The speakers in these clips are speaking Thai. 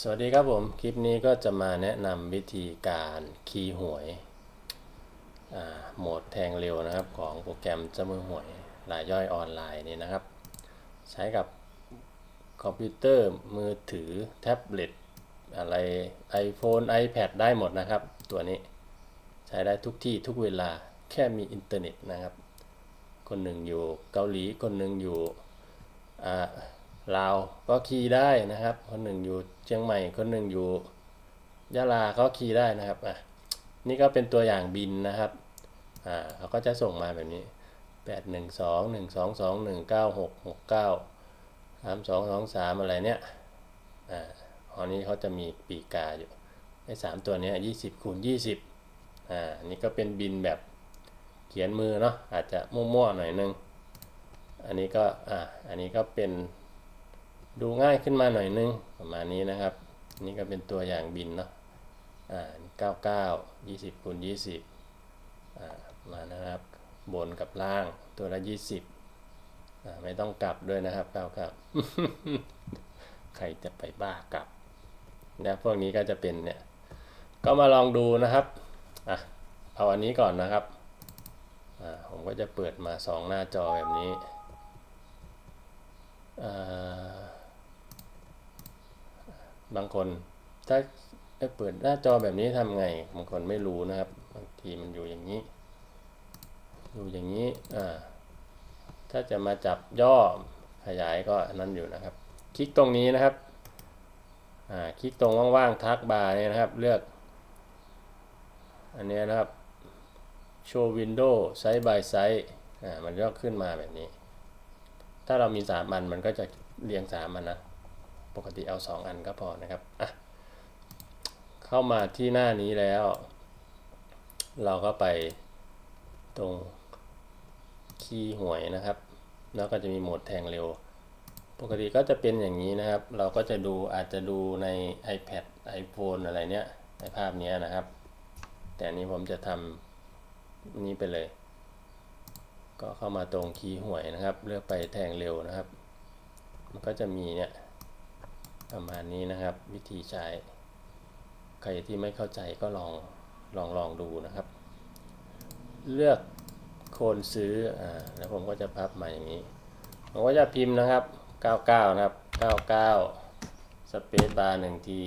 สวัสดีครับผม คลิปนี้ก็จะมาแนะนำวิธีการคีย์หวยโหมดแทงเร็วนะครับ ของโปรแกรมเจ้ามือหวยรายย่อยออนไลน์นี่นะครับ ใช้กับคอมพิวเตอร์มือถือแท็บเล็ตอะไร iPhone iPad ได้หมดนะครับ ตัวนี้ใช้ได้ทุกที่ทุกเวลาแค่มีอินเทอร์เน็ตนะครับ คนหนึ่งอยู่เกาหลีคนหนึ่งอยู่อ่า ลาวก็คีย์ได้นะครับ คนหนึ่งอยู่เชียงใหม่ คนหนึ่งอยู่ยะลาก็คีย์ได้นะครับอะนี่ก็เป็นตัวอย่างบินนะครับอ่าเขาก็จะส่งมาแบบนี้ 8 1 2 1 2 2 1 9 6 6 9 3 2 2 3 อะไรเนี้ยอ่าตอนนี้เขาจะมีปีกาอยู่ไอ้สามตัวเนี้ย20คูณ20อ่าอันนี่ก็เป็นบินแบบเขียนมือเนาะอาจจะมั่วๆหน่อยนึง อันนี้ก็อ่าอันนี้ก็เป็น ดูง่ายขึ้นมาหน่อยนึงประมาณนี้นะครับ นี่ก็เป็นตัวอย่างบินเนาะอ่าเก้าเก้ายี่สิบคูณยี่สิบอ่ามานะครับ บนกับล่างตัวละยี่สิบอ่าไม่ต้องกลับด้วยนะครับเก้าเก้าใครจะไปบ้ากลับนะพวกนี้ก็จะเป็นเนี่ย ก็มาลองดูนะครับอะเอาอันนี้ก่อนนะครับอ่าผมก็จะเปิดมาสองหน้าจอแบบนี้อ่า บางคนถ้าเปิดหน้าจอแบบนี้ทำไง บางคนไม่รู้นะครับ บางทีมันอยู่อย่างนี้ อยู่อย่างนี้ อ่า ถ้าจะมาจับย่อขยายก็นนั้นอยู่นะครับ คลิกตรงนี้นะครับ อ่า คลิกตรงว่างๆทักบาร์เนี่ยนะครับ เลือก อันนี้นะครับ show window side by side อ่า มันก็ขึ้นมาแบบนี้ ถ้าเรามีสามันมันก็จะเรียงสามันนะ ปกติเอาสองอันก็พอนะครับอะเข้ามาที่หน้านี้แล้ว เราก็ไปตรงคีย์หวยนะครับ แล้วก็จะมีโหมดแทงเร็ว ปกติก็จะเป็นอย่างนี้นะครับ เราก็จะดูอาจจะดูใน iPad iPhone อะไรเนี้ยในภาพเนี้ยนะครับ แต่นนี้ผมจะทำนี้ไปเลย ก็เข้ามาตรงคีย์หวยนะครับ เลือกไปแทงเร็วนะครับ มันก็จะมีเนี่ย ประมาณนี้นะครับ วิธีใช้ ใครที่ไม่เข้าใจก็ลองลองลองดูนะครับ เลือกโคนซื้ออ่าแล้วผมก็จะพับมาอย่างนี้ผมก็จะพิมพ์นะครับ 99 นะครับ 99 สเปซบาร์หนึ่งที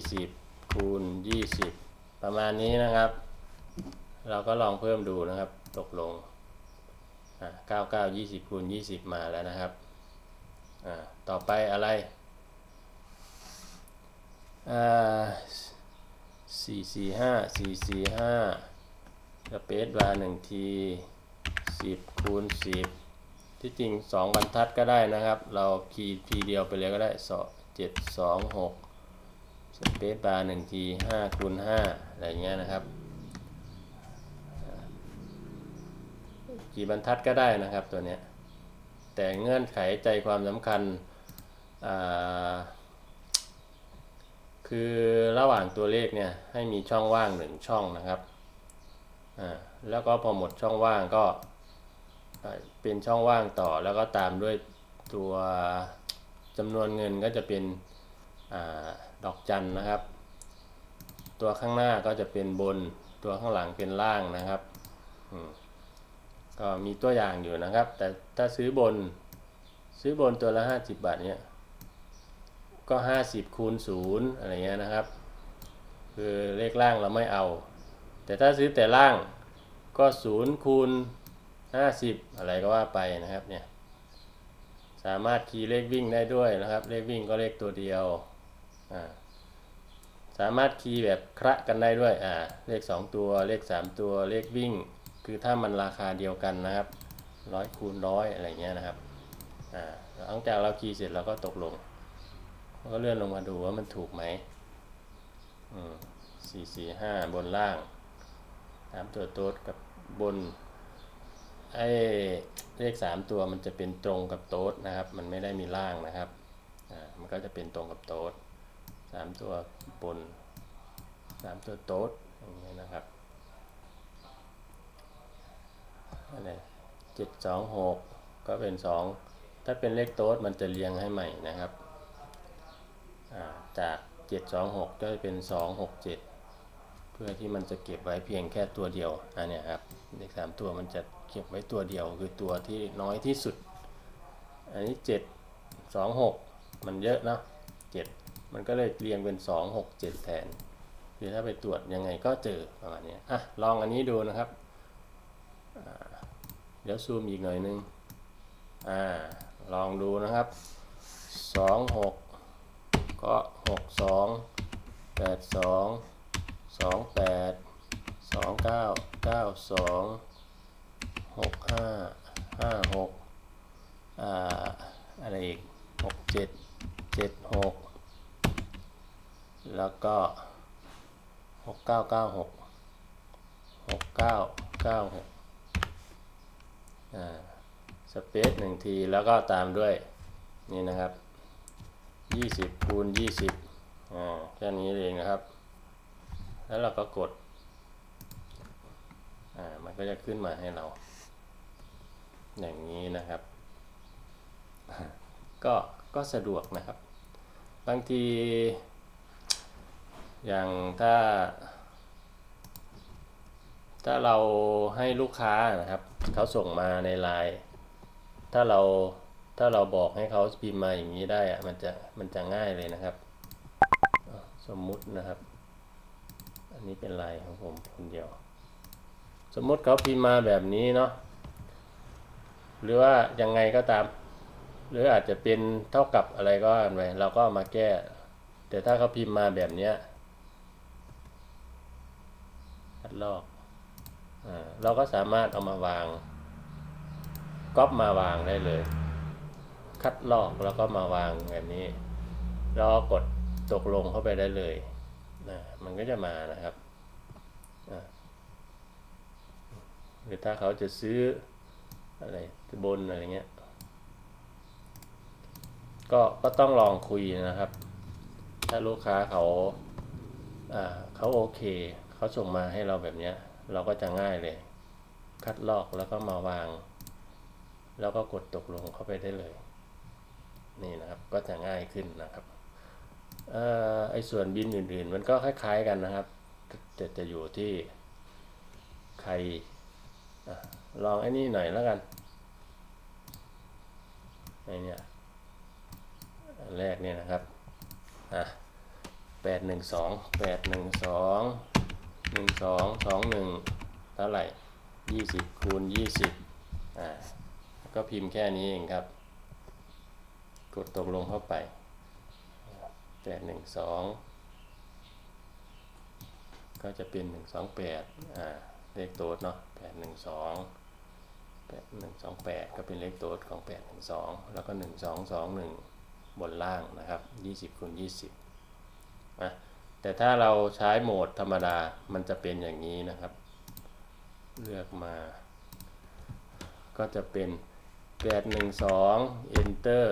20 คูณ 20 ประมาณนี้นะครับ เราก็ลองเพิ่มดูนะครับ ตกลงอ่าเก้าเก้ายี่สิบคูณยี่สิบมาแล้วนะครับอ่าต่อไปอะไร สี่สี่ห้าสี่สี่ห้าสเปซบาร์หนึ่งทีสิบคูณสิบที่จริงสองบรรทัดก็ได้นะครับ เราคีย์ทีเดียวไปเลยก็ได้สองเจ็ดสองหกสเปซบาร์หนึ่งทีห้าคูณห้าอะไรเงี้ยนะครับกี่บรรทัดก็ได้นะครับตัวเนี้ยแต่เงื่อนไขใจความสำคัญอ่า คือระหว่างตัวเลขเนี่ยให้มีช่องว่างหนึ่งช่องนะครับอ่าแล้วก็พอหมดช่องว่างก็เป็นช่องว่างต่อแล้วก็ตามด้วยตัวจำนวนเงินก็จะเป็นอดอกจันนะครับ ตัวข้างหน้าก็จะเป็นบนตัวข้างหลังเป็นล่างนะครับก็มีตัวอย่างอยู่นะครับ แต่ถ้าซื้อบนซื้อบนตัวละ 50 บาทเนี่ย ก็ 50คูณ0อะไรเงี้ยนะครับ คือเลขล่างเราไม่เอา แต่ถ้าซื้อแต่ล่างก็0คูณ50 อะไรก็ว่าไปนะครับเนี่ยสามารถคีย์เลขวิ่งได้ด้วยนะครับ เลขวิ่งก็เลขตัวเดียวอ่าสามารถคีย์แบบคระกันได้ด้วยอ่าเลข 2 ตัวเลข 3 ตัวเลขวิ่ง คือถ้ามันราคาเดียวกันนะครับร้อยคูณร้อยอะไรเงี้ยนะครับอ่าหลังจากเราคีย์เสร็จเราก็ตกลง ก็เลื่อนลงมาดูว่ามันถูกไหมสี่สี่ห้าบนล่างสามตัวโต๊ดกับบนไอ้เลขสามตัวมันจะเป็นตรงกับโต๊ดนะครับ มันไม่ได้มีล่างนะครับอ่ามันก็จะเป็นตรงกับโต๊ดสามตัวบนสามตัวโต๊ดอย่างเงี้ยนะครับอะไรเจ็ดสองหกก็เป็นสองถ้าเป็นเลขโต๊ดมันจะเรียงให้ใหม่นะครับ จากเจ็ดสองหกก็จะเป็นสองหกเจ็ดเพื่อที่มันจะเก็บไว้เพียงแค่ตัวเดียวอันนี้ครับเลขสามตัวมันจะเก็บไว้ตัวเดียวคือตัวที่น้อยที่สุด อันนี้เจ็ดสองหกมันเยอะนะเจ็ดมันก็เลยเรียงเป็นสองหกเจ็ดแทนคือถ้าไปตรวจยังไงก็เจอประมาณนี้อะลองอันนี้ดูนะครับเดี๋ยวซูมอีกหน่อยนึงอ่าลองดูนะครับสองห ก็หกสองแปดสองสองแปดสองเก้าเก้าสองหกห้าห้าหกอ่าอะไรอีกหกเจ็ดเจ็ดหกแล้วก็หกเก้าเก้าหกหกเก้าเก้าหกอ่าสเปซหนึ่งทีแล้วก็ตามด้วยนี่นะครับ ยี่สิบคูณยี่สิบอ่าแค่นี้เองนะครับ แล้วเราก็กดอ่ามันก็จะขึ้นมาให้เรา อย่างนี้นะครับ ก็ก็สะดวกนะครับ บางที อย่างถ้า ถ้าเราให้ลูกค้านะครับ เขาส่งมาในไลน์ถ้าเรา ถ้าเราบอกให้เขาพิมพ์มาอย่างนี้ได้อะมันจะมันจะง่ายเลยนะครับ สมมุตินะครับ อันนี้เป็นลน์ของผมคนเดียว สมมุติเขาพิมพ์มาแบบนี้เนาะหรือว่ายังไงก็ตาม หรืออาจจะเป็นเท่ากับอะไรก็ว่ากันไปเราก็เอามาแก้ แต่ถ้าเขาพิมพ์มาแบบเนี้ยคัดลอกอเราก็สามารถเอามาวางก๊อปมาวางได้เลย คัดลอกแล้วก็มาวางแบบนี้ แล้วกดตกลงเข้าไปได้เลยนะมันก็จะมานะครับ หรือถ้าเขาจะซื้ออะไรบนอะไรเงี้ย ก็ก็ต้องลองคุยนะครับ ถ้าลูกค้าเขาอ่าเขาโอเค เขาส่งมาให้เราแบบเนี้ย เราก็จะง่ายเลย คัดลอกแล้วก็มาวาง แล้วก็กดตกลงเข้าไปได้เลย นี่นะครับก็จะง่ายขึ้นนะครับออไอ้ส่วนบินอื่นๆ มันก็คล้ายๆกันนะครับแต่จะอยู่ที่ใครอ่ลองไอ้นี่หน่อยแล้วกันไอ้นี่แรกเนี่ยนะครับอะแปดหนึ่งสองแปดหนึ่งสองหนึ่งสองสองหนึ่งเท่าไหร่ยี่สิบคูณยี่สิบอ่าก็พิมพ์แค่นี้เองครับ กดตกลงเข้าไปแปดหนึ่งสองก็จะเป็นหนึ่งสองแปดอ่าเลขโต๊ดเนาะแปดหนึ่งสองแปดหนึ่งสองแปดก็เป็นเลขโต๊ดของแปดหนึ่งสองแล้วก็หนึ่งสองสองหนึ่งบนล่างนะครับยี่สิบคูณยี่สิบอะแต่ถ้าเราใช้โหมดธรรมดา มันจะเป็นอย่างนี้นะครับ เลือกมา ก็จะเป็นแปดหนึ่งสอง enter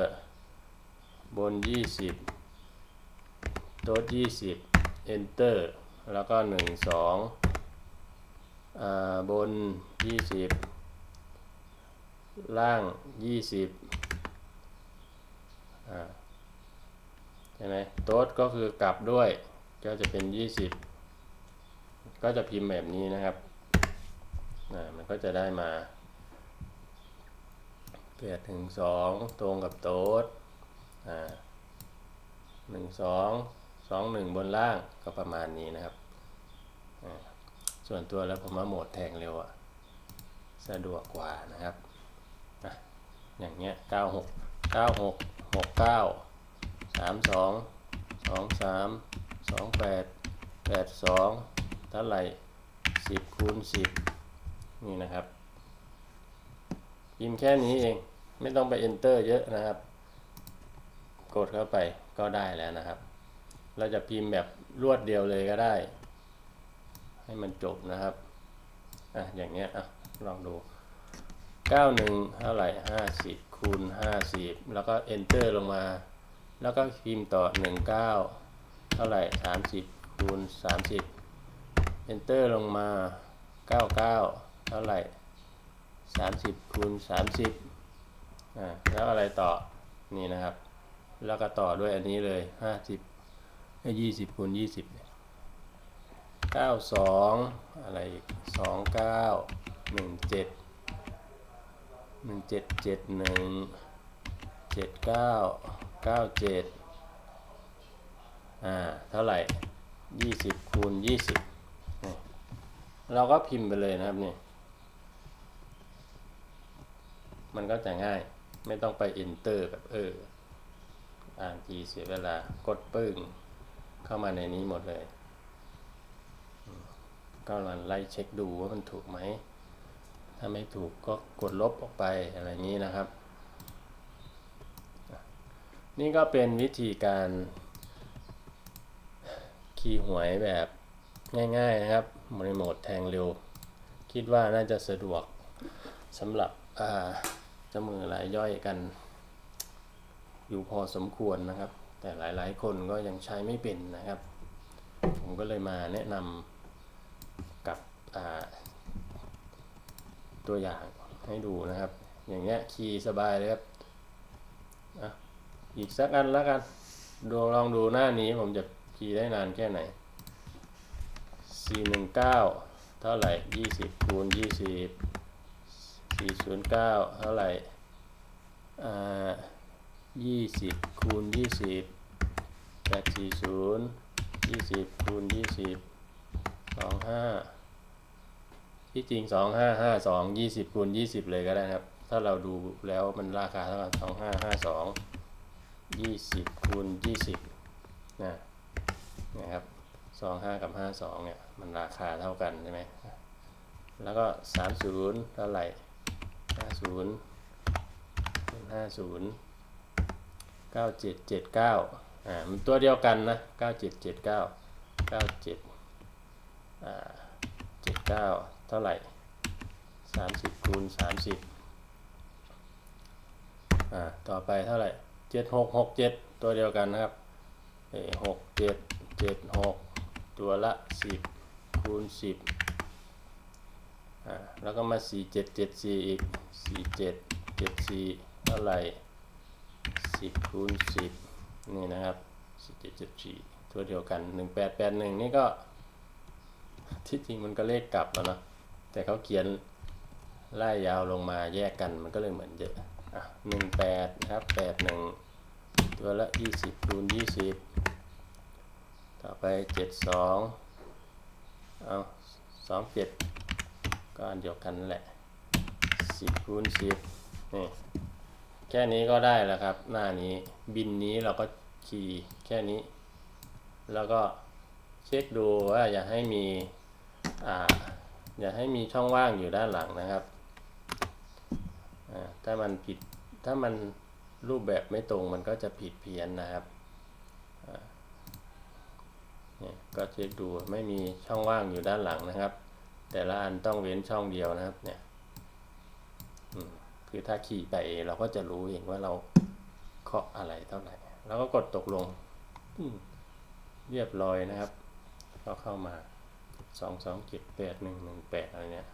บนยี่สิบโต๊ดยี่สิบ enter แล้วก็หนึ่งสองอ่าบน 20 ล่าง 20อ่าใช่ไหมโต๊ดก็คือกลับด้วย ก็จะเป็น 20 ก็จะพิมพ์แบบนี้นะครับอ่ามันก็จะได้มาแปดถึงสองตรงกับโต๊ด หนึ่งสองสองหนึ่งบนล่างก็ประมาณนี้นะครับ ส่วนตัวแล้วผมว่าโหมดแทงเร็วอะสะดวกกว่านะครับอะอย่างเงี้ยเก้าหกเก้าหกหกเก้าสามสองสองสามสองแปดแปดสองเท่าไหร่สิบคูณสิบนี่นะครับ พิมพ์แค่นี้เอง ไม่ต้องไป enter เยอะนะครับ กดเข้าไปก็ได้แล้วนะครับ เราจะพิมพ์แบบรวดเดียวเลยก็ได้ ให้มันจบนะครับอะอย่างเงี้ยอะลองดู 91 เท่าไหร่ 50 คูณ 50 แล้วก็ enter ลงมา แล้วก็พิมพ์ต่อ 19 เท่าไหร่ 30 คูณ 30 enter ลงมา 99 เท่าไหร่ 30 คูณ 30อ่าแล้วอะไรต่อ นี่นะครับ แล้วก็ต่อด้วยอันนี้เลย50ก็ยี่สิบคูณยี่สิบเก้าสองอะไรอีกสองเก้าหนึ่งเจ็ดหนึ่งเจ็ดเจ็ดหนึ่งเจ็ดเก้าเก้าเจ็ดอ่าเท่าไหร่ยี่สิบคูณยี่สิบเราก็พิมพ์ไปเลยนะครับนี่มันก็จะง่ายไม่ต้องไป enter แบบเออ อ่านทีเสียเวลากดปึ้งเข้ามาในนี้หมดเลย ก็ลันไล่เช็คดูว่ามันถูกไหม ถ้าไม่ถูกก็กดลบออกไปอะไรอย่างนี้นะครับ นี่ก็เป็นวิธีการคีย์หวยแบบง่ายๆนะครับในโหมดแทงเร็ว คิดว่าน่าจะสะดวกสำหรับเจ้ามือรายย่อยกัน อยู่พอสมควรนะครับ แต่หลายๆ คนก็ยังใช้ไม่เป็นนะครับ ผมก็เลยมาแนะนำกับตัวอย่างให้ดูนะครับ อย่างเงี้ยคีย์สบายเลยครับอีกสักอันแล้วกันดูลองดูหน้านี้ผมจะคีย์ได้นานแค่ไหน 419 เท่าไหร่ 20คูณ20 409 เท่าไหร่อ่า 20คูณ20 840 20คูณ20 25ที่จริง2552 20คูณ20เลยก็ได้นะครับ ถ้าเราดูแล้วมันราคาเท่ากัน2552 20คูณ20นะนะครับสองห้ากับห้าสองเนี่ยมันราคาเท่ากันใช่ไหมแล้วก็สามศูนย์เท่าไหร่ห้าศูนย์ห้าศูนย์ เก้าเจ็ดเจ็ดเก้าอ่ามันตัวเดียวกันนะเก้าเจ็ดเจ็ดเก้าเก้าเจ็ดอ่าเจ็ดเก้าเท่าไหร่สามสิบคูณสามสิบอ่าต่อไปเท่าไหร่เจ็ดหกหกเจ็ดตัวเดียวกันนะครับเอหกเจ็ดเจ็ดหกตัวละ 10คูณ10อ่าแล้วก็มา 4 7 7 4 อีก 4 7 7 4 เท่าไหร่ 10คูณ10 นี่นะครับ4 7 7 4 ตัวเดียวกัน 1881 นี่ก็ ที่จริงมันก็เลขกลับแล้วเนะแต่เขาเขียนไล่ยาวลงมาแยกกันมันก็เลยเหมือนเยอะอะ18นะครับ 81 ตัวละ 20คูณ20 ต่อไปเจ็ดสองเอาสองเจ็ดก็อันเดียวกันนั่นแหละสิบคูณสิบนี่ แค่นี้ก็ได้แล้วครับ หน้านี้บินนี้เราก็คีย์แค่นี้ แล้วก็เช็คดูว่าอย่าให้มีอ่าอย่าให้มีช่องว่างอยู่ด้านหลังนะครับถ้ามันผิดถ้ามันรูปแบบไม่ตรงมันก็จะผิดเพี้ยนนะครับเนี่ยก็เช็คดูไม่มีช่องว่างอยู่ด้านหลังนะครับ แต่ละอันต้องเว้นช่องเดียวนะครับเนี่ย คือถ้าขี่ไปเราก็จะรู้เองว่าเราเคาะอะไรเท่าไหร่ แล้วก็กดตกลง เรียบร้อยนะครับ ก็เข้ามาสองสองเจ็ดแปดหนึ่งหนึ่งแปดอะไรเนี่ย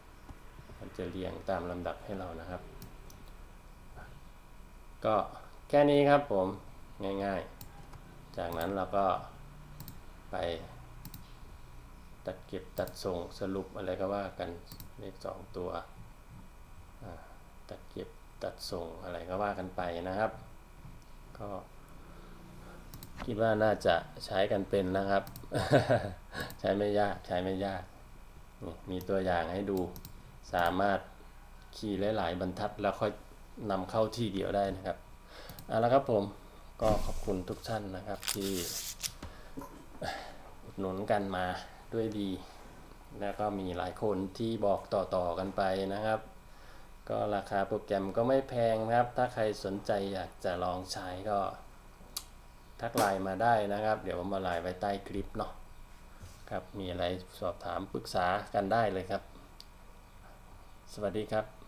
มันจะเรียงตามลำดับให้เรานะครับ ก็แค่นี้ครับผม ง่ายๆ จากนั้นเราก็ไปตัดเก็บตัดส่งสรุปอะไรก็ว่ากันเลขสองตัวอ่า ตัดเก็บตัดส่งอะไรก็ว่ากันไปนะครับ ก็คิดว่าน่าจะใช้กันเป็นนะครับ ใช้ไม่ยากใช้ไม่ยาก มีตัวอย่างให้ดูสามารถคีย์หลาย ๆ บรรทัดแล้วค่อยนำเข้าที่เดียวได้นะครับเอาละครับผมก็ขอบคุณทุกท่านนะครับที่อุดหนุนกันมาด้วยดี แล้วก็มีหลายคนที่บอกต่อ ๆ กันไปนะครับ ก็ราคาโปรแกรมก็ไม่แพงนะครับ ถ้าใครสนใจอยากจะลองใช้ก็ ทักไลน์มาได้นะครับ เดี๋ยวผมมาไลน์ไว้ใต้คลิปเนาะครับ มีอะไรสอบถามปรึกษากันได้เลยครับ สวัสดีครับ